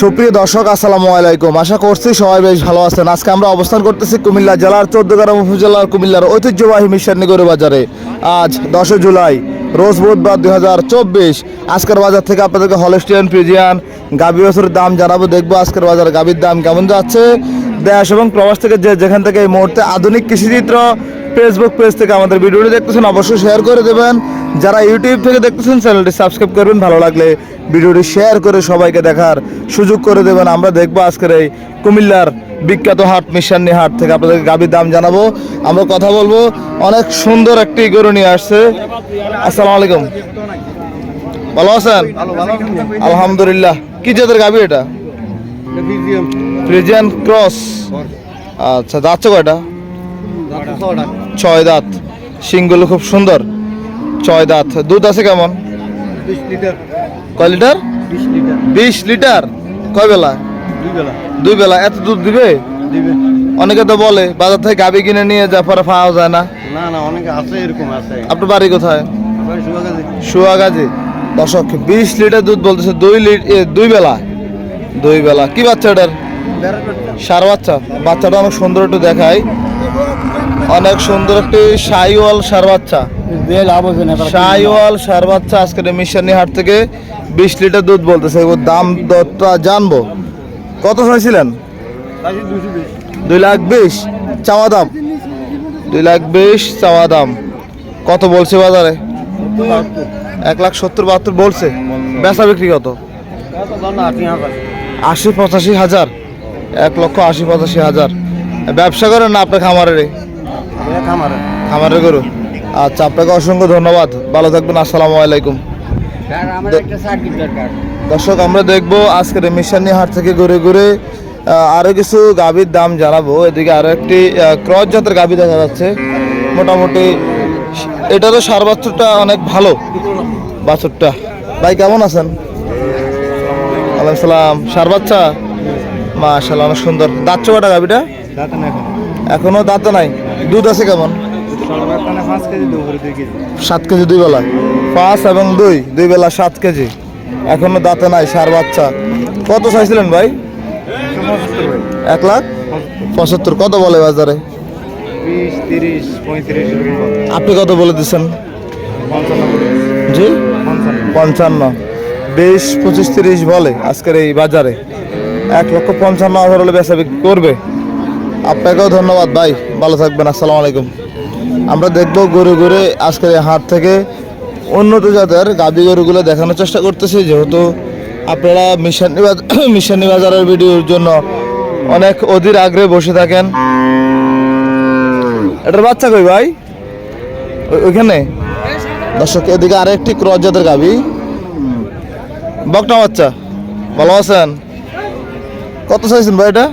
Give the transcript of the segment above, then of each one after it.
সুপ্রিয় দর্শক, আসসালামু আলাইকুম। আশা করছি সবাই বেশ ভালো আছেন। আজকে আমরা অবস্থান করতেছি কুমিল্লা জেলার চোদ্দগ্রাম উপজেলার কুমিল্লার ঐতিহ্যবাহী মিশান্নিগড়ি বাজারে। আজ দশই জুলাই, রোজ বুধবার দুই হাজার চব্বিশ। আজকের বাজার থেকে আপনাদেরকে হলেস্টিয়ান ফ্রিজিয়ান গাভি বছরের দাম জানাব। দেখব আজকের বাজার গাভির দাম কেমন যাচ্ছে। দেশ এবং প্রবাস থেকে যে যেখান থেকে এই মুহূর্তে আধুনিক কৃষিচিত্র ফেসবুক পেজ থেকে আমাদের ভিডিওটি দেখতেছেন, অবশ্যই শেয়ার করে দেবেন। যারা ইউটিউব থেকে দেখতেছেন চ্যানেলটি সাবস্ক্রাইব করবেন, ভালো লাগলে ভিডিওটি শেয়ার করে সবাইকে দেখার সুযোগ করে দেবেন। আমরা দেখব আজকের এই কুমিল্লার বিখ্যাত হাট, মিশান্নি হাট থেকে আপনাদেরকে গাভীর দাম জানাব। আমরা কথা বলব, অনেক সুন্দর একটি গরু নিয়ে আসছে। আসসালামু আলাইকুম। ভালো আছেন? আলহামদুলিল্লাহ। কি জাতের গাভী এটা? ফ্রিজিয়ান ক্রস আচ্ছা যাচ্ছে কয়টা? ছয় দাঁত। সিংগুলো খুব সুন্দর। ছয় দাঁত। দুধ আছে কেমন? কয় লিটার? বিশ লিটার। কয় বেলা? দুই বেলা। এত দুধ দিবে? অনেকে তো বলে বাজার থেকে গাবি কিনে নিয়ে যা পরে পাওয়া যায় না। না না অনেকে আছে এরকম আছে। আপনার বাড়ি কোথায়? সুয়াগাজি। দর্শক বিশ লিটার দুধ বলতেছে দুই লিট দুই বেলা। দুই বেলা। কি বাচ্চা এটার? সার বাচ্চা। বাচ্চাটা অনেক সুন্দর একটু দেখায় অনেক সুন্দর একটি সাইওয়াল সার বাচ্চা। দিয়ে লাভ হচ্ছে না সাইওয়াল সার বাচ্চা আজকের মিশানি হাট থেকে বিশ লিটার দুধ বলতেছে। এবার দাম দরটা জানব। কত চাইছিলেন দুই লাখ বিশ। চাওয়া দাম? দুই লাখ বিশ চাওয়া দাম। কত বলছে বাজারে? এক লাখ সত্তর বাহাত্তর বলছে। বেচা বিক্রি কত? আশি পঁচাশি হাজার। এক লক্ষ আশি পঁচাশি হাজার। ব্যবসা করেন না আপনার খামারের। খামারের গরু? আচ্ছা আপনাকে অসংখ্য ধন্যবাদ। ভালো থাকবেন আসসালামু আলাইকুম। দর্শক আমরা দেখব আজকের মিশানি হাট থেকে ঘুরে ঘুরে আরও কিছু গাভীর দাম জানাব। এদিকে আরও একটি ক্রস জাতের গাভী দেখা যাচ্ছে। মোটামুটি এটারও সার বাছুরটা অনেক ভালো বাছুরটা। ভাই কেমন আছেন? ওয়ালাইকুম সালাম। সার বাচ্চা মাশাল্লাহ অনেক সুন্দর। দাঁত চোখাটা গাভীটা? এখনও। দাঁতে নাই। দুধ আছে কেমন? সাত কেজি দুই বেলা। পাঁচ এবং দুই দুই বেলা সাত কেজি। এখনও দাঁতে নাই সার বাচ্চা। কত চাইছিলেন ভাই? এক লাখ? পঁচাত্তর কত বলে বাজারে। আপনি কত বলে দিচ্ছেন? জি? পঞ্চান্ন। পঞ্চান্ন। বিশ পঁচিশ তিরিশ বলে আজকের এই বাজারে। এক লক্ষ পঞ্চান্ন হাজার হলে বেচা করবে। আপনাকেও ধন্যবাদ ভাই। ভালো থাকবেন আসসালামু আলাইকুম। আমরা দেখব ঘুরে ঘুরে আজকের হাট থেকে উন্নত জাতের গাবি গরুগুলো দেখানোর চেষ্টা করতেছি। যেহেতু আপনারা মিশানি মিশানি বাজারের ভিডিওর জন্য অনেক অধীর আগ্রহে বসে থাকেন। এটার বাচ্চা কই ভাই? ওইখানে? দর্শক, এদিকে আরেকটি ক্রস জাতের গাবি। বকটা বাচ্চা। ভালো আছেন? কত চাইছেন ভাই এটা?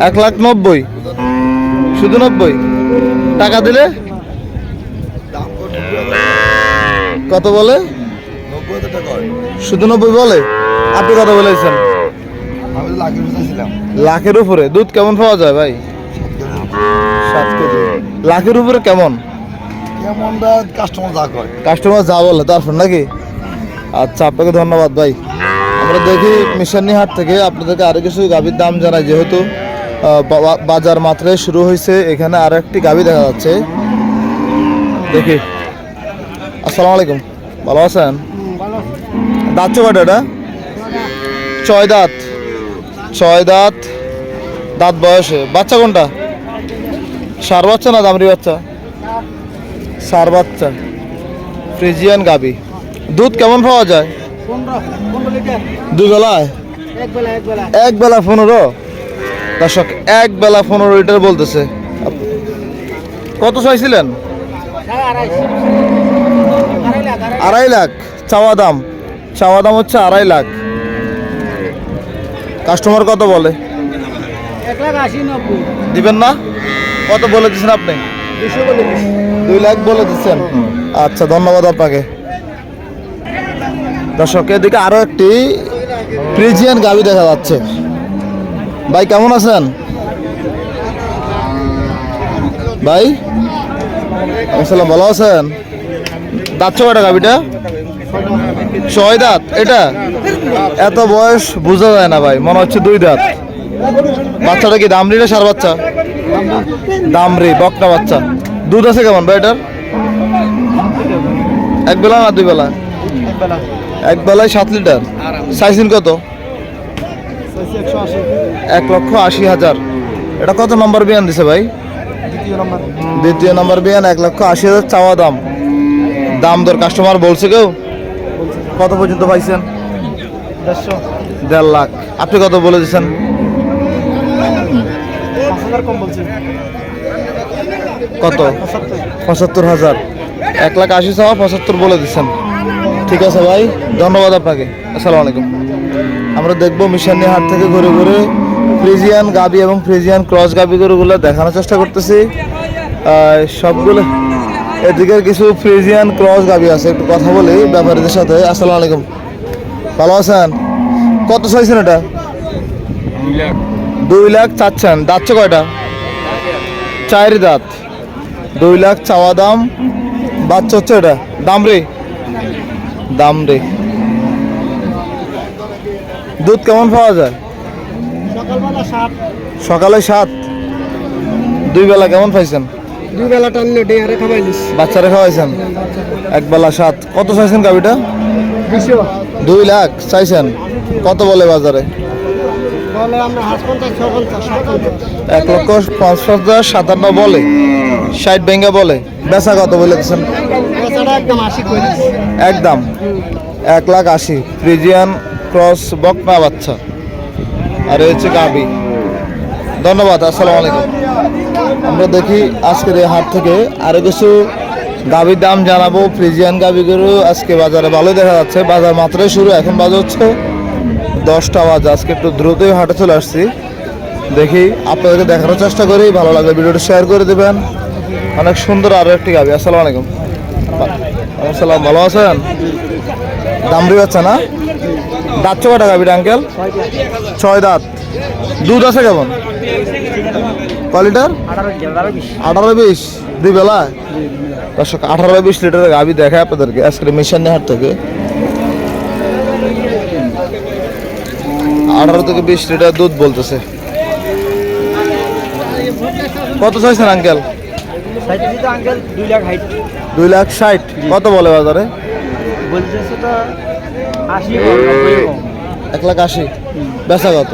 এক লাখ নব্বই। শুধু নব্বই। টাকা দিলে? কত বলে? শুধু নব্বই বলে? আপনি কত বলেছেন? লাখের উপরে। দুধ কেমন পাওয়া যায় ভাই? লাখের উপরে কেমন? কাস্টমার যা করে কাস্টমার যা বলে তারপর নাকি? আচ্ছা আপনাকে ধন্যবাদ ভাই। আমরা দেখি মিশানি হাট থেকে আপনাদেরকে আরও কিছু গাভীর দাম জানাই, যেহেতু বাজার মাত্রায় শুরু হয়েছে। এখানে আর একটি গাভী দেখা যাচ্ছে। দেখি। আসসালামু আলাইকুম। ভালো আছেন? দাঁত কটা এটা? ছয় দাঁত। ছয় দাঁত। দাঁত বয়সে। বাচ্চা কোনটা? সার বাচ্চা না দামরি বাচ্চা? সার বাচ্চা। ফ্রিজিয়ান গাবি। দুধ কেমন পাওয়া যায়? দুই বেলায় এক বেলা এক বেলা। এক বেলা পনেরো? দর্শক, এক বেলা পনেরো লিটার বলতেছে। কত চাইছিলেন? আড়াই লাখ। চাওয়া দাম। চাওয়া দাম হচ্ছে আড়াই লাখ। কাস্টমার কত বলে? দিবেন না? কত বলে দিচ্ছেন আপনি? দুই লাখ বলে দিচ্ছেন। আচ্ছা ধন্যবাদ আপনাকে। দর্শক, এদিকে আরও একটি ফ্রিজিয়ান গাবি দেখা যাচ্ছে। ভাই, কেমন আছেন? ভাই? আসসালাম ভালো আছেন? দাঁত কটা গাবিটা ছয় দাঁত, এটা? এত বয়স বোঝা যায় না ভাই, মনে হচ্ছে দুই দাঁত। বাচ্চাটা কি দামরি না সার বাচ্চা? দামরি বকটা বাচ্চা। দুধ আছে কেমন ভাই এটার? এক বেলা না দুই বেলা? এক বেলায় সাত লিটার। সাইজিন কত? এক লক্ষ আশি হাজার। এটা কত নম্বর বিয়ান দিছে ভাই? দ্বিতীয় নম্বর। দ্বিতীয় নম্বর বিয়ান এক লক্ষ আশি হাজার চাওয়া দাম। দাম দর কাস্টমার বলছে কেউ? কত পর্যন্ত পাইছেন? দেড় লাখ। আপনি কত বলে দিচ্ছেন? কত? পঁচাত্তর। পঁচাত্তর হাজার। এক লাখ আশি চাওয়া পঁচাত্তর বলে দিচ্ছেন। ঠিক আছে ভাই ধন্যবাদ আপনাকে। আসসালামু আলাইকুম। আমরা দেখব মিশানি হাট থেকে ঘুরে ঘুরে ফ্রিজিয়ান গাবি এবং ফ্রিজিয়ান ক্রস গাবি গরুগুলো দেখানোর চেষ্টা করতেছি। সবগুলো এদিকের কিছু ফ্রিজিয়ান ক্রস গাবি আছে একটু কথা বলি ব্যাপারীদের সাথে। আসসালামু আলাইকুম। ভালো আছেন? কত চাইছেন এটা? দুই লাখ। চাচ্ছেন। দাচ্ছে কয়টা? চার দাঁত। দুই লাখ চাওয়া দাম। বাচ্চা হচ্ছে এটা। দাম রে? দাম রে। দুধ কেমন পাওয়া যায়? সকালে সাত। দুই বেলা কেমন পাইছেন? দুই বেলা টানলে ডেয়ারে খাবাই নিস। বাচ্চারা খাওয়াইছেন? এক বেলা সাত। কত চাইছেন গাবিটা দুই লাখ চাইছেন। কত বলে বাজারে? এক লক্ষ পাঁচ হাজার সাতান্ন বলে। ষাট ব্যাঙ্গা বলে। বেচা কত বলে দিচ্ছেন? একদম আশি করে দিস। একদম। এক লাখ আশি। ফ্রিজিয়ান ক্রস বকনা বাচ্চা। আর হচ্ছে গাবি। ধন্যবাদ, আসসালামু আলাইকুম। আমরা দেখি আজকের এই হাট থেকে আরও কিছু গাবির দাম জানাব। ফ্রিজিয়ান গাবিগুলো আজকে বাজারে ভালো দেখা যাচ্ছে। বাজার মাত্রই শুরু, এখন বাজে হচ্ছে দশটা বাজে। আজকে একটু দ্রুতই হাটে চলে আসছি। দেখি আপনাদেরকে দেখানোর চেষ্টা করি। ভালো লাগলে ভিডিওটা শেয়ার করে দেবেন। অনেক সুন্দর আরও একটি গাবি। আসসালামু আলাইকুম। আসসালাম, ভালো আছেন? দামরি বাচ্চা না? দাঁত ছ টাকা বিট আঙ্কেল ছয় দাঁত। দুধ আছে কেমন? ক লিটার? আঠারো বিশ। দুই বেলা? দর্শক আঠারো বিশ লিটারের গাবি দেখায় আপনাদেরকে আজকে মিশন হাট থেকে। আঠারো থেকে বিশ লিটার দুধ বলতেছে। কত চাইছেন আঙ্কেল দুই লাখ ষাট। কত বলে বাজারে? বলতেছে তো এক লাখ আশি। বেচা কত?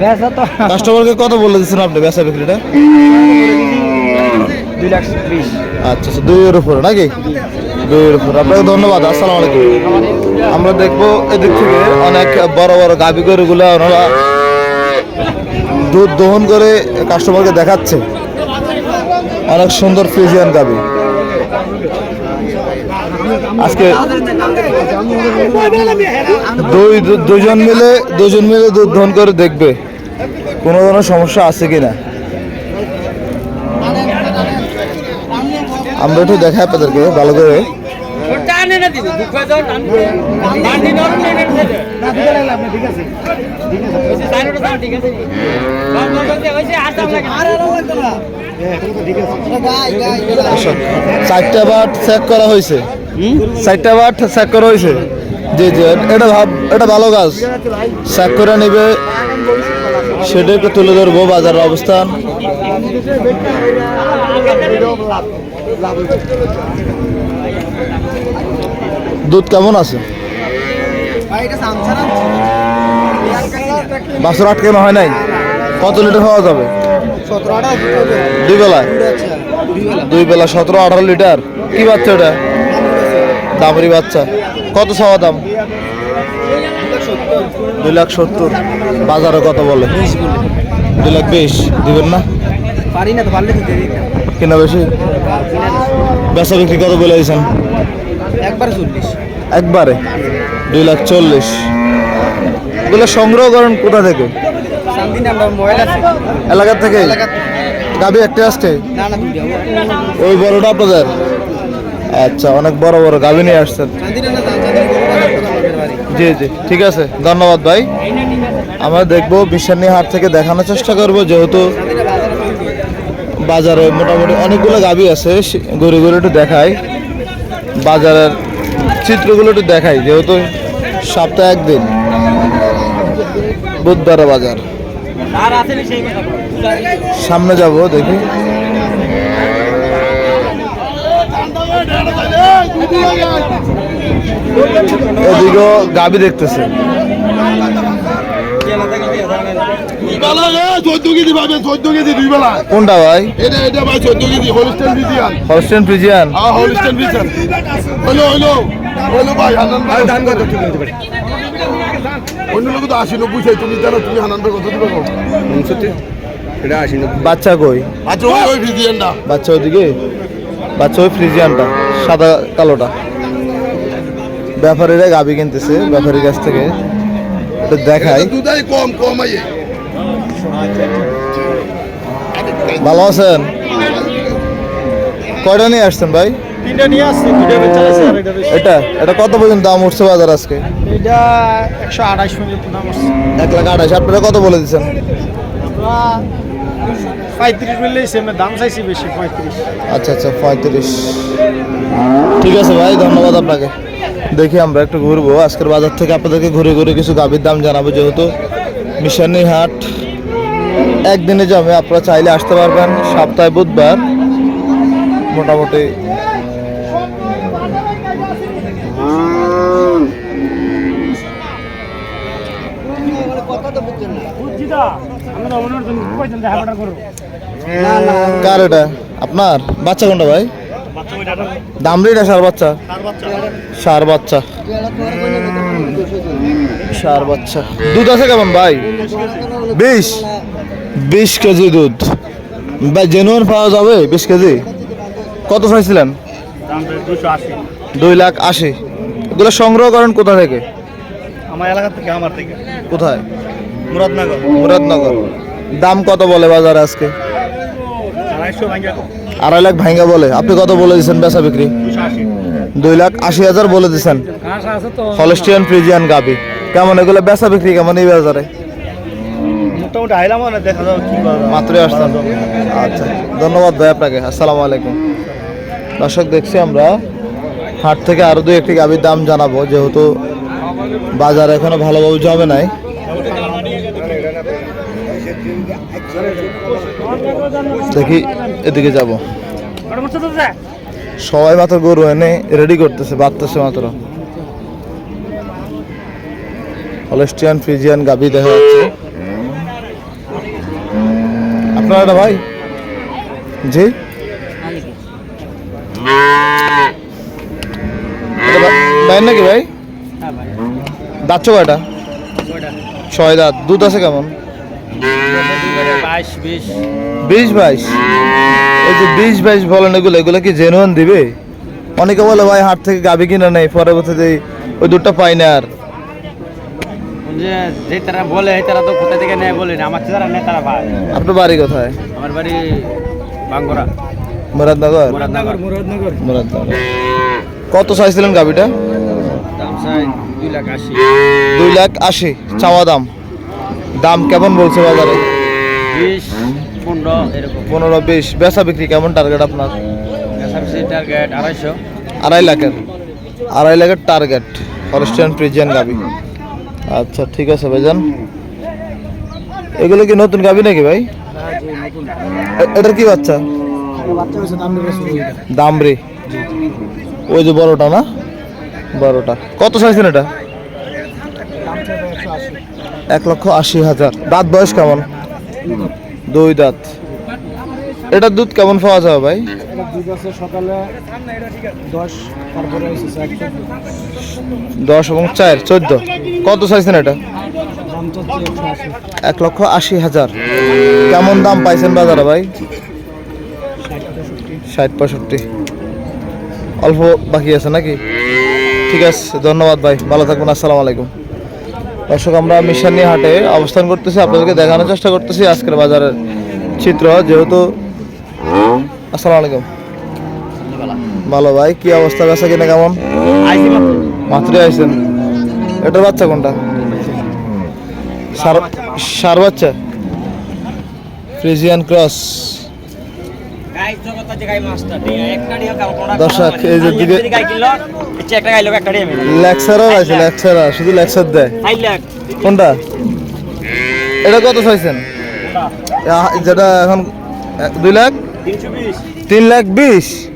বেচা তো কাস্টমারকে কত বলে দিচ্ছেন আপনি বেচা বিক্রিটা? দুই লাখ ত্রিশ আচ্ছা আচ্ছা দুইয়ের উপরে নাকি? দুইয়ের উপরে। আপনাকে ধন্যবাদ আসসালামু আলাইকুম। আমরা দেখব এদিক থেকে অনেক বড় বড় গাভি গরুগুলো ওনারা দুধ দহন করে কাস্টমারকে দেখাচ্ছে। অনেক সুন্দর ফ্রিজিয়ান গাভি আজকে দুই দুজন মিলে দুজন মিলে দুধ দহন করে দেখবে কোনো ধরনের সমস্যা আছে কিনা আমরা একটু দেখাই আপনাদেরকে ভালো করে। আচ্ছা, চারটা বাট চেক করা হয়েছে। চারটা চেক করা হয়েছে। জি জি এটা ভাব, এটা ভালো চেক করে নেবে। সেটা একটু তুলে ধরবো, বাজারের অবস্থান। দুধ কেমন আছে? বাছর আটকানো হয় নাই? কত লিটার খাওয়া যাবে? দুই বেলায়? দুই বেলা, সতেরো আঠারো লিটার। কি বাচ্চা ওটা? দামরি বাচ্চা। কত চাওয়া দাম? দুই লাখ সত্তর। বাজারে কত বলে। দুই লাখ বিশ। দিবেন না? পারি না তো পারলে তো বেশি? বেচা বিক্রি কত বলে দিয়েছেন? একবার। চল্লিশ একবারে দুই লাখ চল্লিশ। এগুলো সংগ্রহ করেন কোথা থেকে? এলাকার থেকে? গাবি একটা আসছে ওই বড়টা আপনাদের? আচ্ছা অনেক বড় বড় গাভী নিয়ে আসছেন। জি জি, ঠিক আছে, ধন্যবাদ ভাই। আমরা দেখব বিশানি হাট থেকে দেখানোর চেষ্টা করব, যেহেতু বাজারে মোটামুটি অনেকগুলো গাভী আছে ঘুরে একটু দেখাই। বাজারের চিত্রগুলো একটু দেখাই, যেহেতু সপ্তাহে একদিন, বুধবার বাজার। সামনে যাব, দেখি। এদিকেও গাবি দেখতেছে। কোনটা ভাই? হোলিস্টেন হলস্টেন ফ্রিজিয়ান হলো হলো হলো ভাই ধান কত অন্য লোক তো আশি নব্বই চাই তুমি জানো তুমি হানান ভাই কত দিবে এটা আশি নব্বই বাচ্চা কই? আচ্ছা ওই বিজিয়ানটা বাচ্চা ওইদিকে? বাচ্চা ওই ফ্রিজিয়ানটা। সাদা কালোটা। ব্যাপারীরা গাবি কিনতেছে ব্যাপারীর কাছ থেকে। দেখাই। কম কম ভালো আছেন? কয়টা নিয়ে আসছেন ভাই? তিনটা নিয়ে আসছি দুইটা বেচা আছে আর এটা এটা এটা কত পর্যন্ত দাম উঠছে বাজার আজকে? এটা একশো আঠাশ পর্যন্ত দাম লাখ আঠাশ। আপনারা কত বলে দিচ্ছেন? আমরা পঁয়ত্রিশ বললেই সেমে দাম চাইছি বেশি পঁয়ত্রিশ। আচ্ছা আচ্ছা পঁয়ত্রিশ। ঠিক আছে ভাই ধন্যবাদ আপনাকে। দেখি আমরা একটু ঘুরবো। আজকের বাজার থেকে আপনাদেরকে ঘুরে ঘুরে কিছু দাবির দাম জানাব যেহেতু মিশানি হাট একদিনে যাবে আপনারা চাইলে আসতে পারবেন। সপ্তাহে বুধবার মোটামুটি বুঝছি তো আমরা অন্য জন্য কইছেন দেখা কটা করো। এটা? আপনার? বাচ্চা কোনটা ভাই? ওইটা সার বাচ্চা। সার বাচ্চা। সার বাচ্চা। দুধ আছে কেমন ভাই? বিশ। বিশ কেজি দুধ। ভাই জেনুয়ান পাওয়া যাবে বিশ কেজি? কত চাইছিলেন? দুই লাখ আশি। এগুলো সংগ্রহ করেন কোথা থেকে? আমার এলাকা থেকে আমার থেকে। কোথায়? মুরাদনগর। মুরাদনগর। দাম কত বলে বাজারে আজকে? আড়াই লাখ ভাঙ্গা বলে। আপনি কত বলে দিচ্ছেন বেচা বিক্রি? দুই লাখ আশি হাজার বলে দিচ্ছেন হলস্টিয়ান ফ্রিজিয়ান গাবি। কেমন এগুলো বেচা বিক্রি কেমন এই বাজারে? মোটামুটি আইলাম না দেখা যাবে কি করা যায়। মাত্রই আসলাম আচ্ছা ধন্যবাদ ভাই আপনাকে। আসসালামু আলাইকুম। দর্শক দেখছি আমরা হাট থেকে আরও দুই একটি গাভীর দাম জানাব। যেহেতু বাজার এখনও ভালোভাবে জমে নাই। দেখি এদিকে যাব? সবাই মাত্র গরু এনে রেডি করতেছে বাড়তেছে মাত্র। হলস্টিয়ান ফ্রিজিয়ান গাবি দেখা যাচ্ছে। আপনার এটা ভাই? জি? ভাই নাকি ভাই? হ্যাঁ দাঁত ছয় দাঁত। দুধ আছে কেমন? বিশ বাইশ। এই যে বিশ বাইশ বলেন এগুলো এগুলো কি জেনুয়ান দিবে? অনেকে বলে ভাই হাট থেকে গাবি কিনে নেই পরবর্তীতে ওই দুধটা পাই না আর। যে যে তারা বলে তারা তো কোথা থেকে নেয় বলে না। আমার যারা নেয় তারা ভাই। আপনার বাড়ি কোথায়? আমার বাড়ি বাঙ্গরা। মুরাদনগর? মুরাদনগর। মুরাদনগর। মুরাদনগর। কত চাইছিলেন গাবিটা? দাম চাই দুই লাখ আশি। দুই লাখ আশি চাওয়া দাম। দাম কেমন বলছে বাজারে? বিশ পনেরো এরকম। পনেরো বিশ। বেচা বিক্রি কেমন টার্গেট আপনার? টার্গেট আড়াইশো। আড়াই লাখের। আড়াই লাখের টার্গেট ফরেস্টিয়ান প্রিজিয়ান গাবি। আচ্ছা ঠিক আছে ভাইজান। এগুলো কি নতুন গাবি নাকি ভাই? এটার কি বাচ্চা? দামরি। ওই যে বড়টা না? বড়টা। কত চাইছেন এটা দাম চাইবে একশো আশি এক লক্ষ আশি হাজার। দাঁত বয়স কেমন? দুই দাঁত। এটার দুধ কেমন পাওয়া যাবে ভাই? এটা দশ এবং চার, চোদ্দ। কত চাইছেন এটা? এক লক্ষ আশি হাজার। কেমন দাম পাইছেন বাজারে ভাই? ষাট পঁয়ষট্টি। অল্প বাকি আছে নাকি? ঠিক আছে, ধন্যবাদ ভাই। ভালো থাকবেন, আসসালামু আলাইকুম। দর্শক, আমরা মিশানি হাটে অবস্থান করতেছি, আপনাদেরকে দেখানোর চেষ্টা করতেছি আজকের বাজারের চিত্র, যেহেতু আসসালামু আলাইকুম। ভালো ভাই, কি অবস্থা, বেচা কিনা কেমন? মাত্রই আইছেন। এটার বাচ্চা কোনটা? সার বাচ্চা? Friesian cross. দর্শক, এই যে দিকে- লেকচারার আছে লেকচারার শুধু লেকচার দেয়। কোনটা? এটা কত চাইছেন? যেটা এখন এক- দুই লাখ? তিন লাখ বিশ।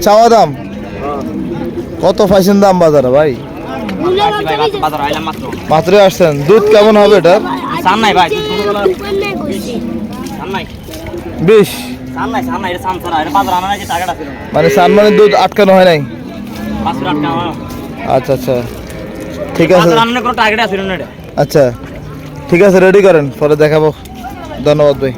চাওয়া দাম? কত পাইছেন দাম বাজারে ভাই? মাত্র আসছেন। দুধ কেমন হবে এটার? নাই। বিশ। মানে সানমানের দুধ আটকানো হয় নাই? আচ্ছা আচ্ছা। ঠিক আছে। আচ্ছা। ঠিক আছে রেডি করেন পরে দেখাবো। ধন্যবাদ ভাই।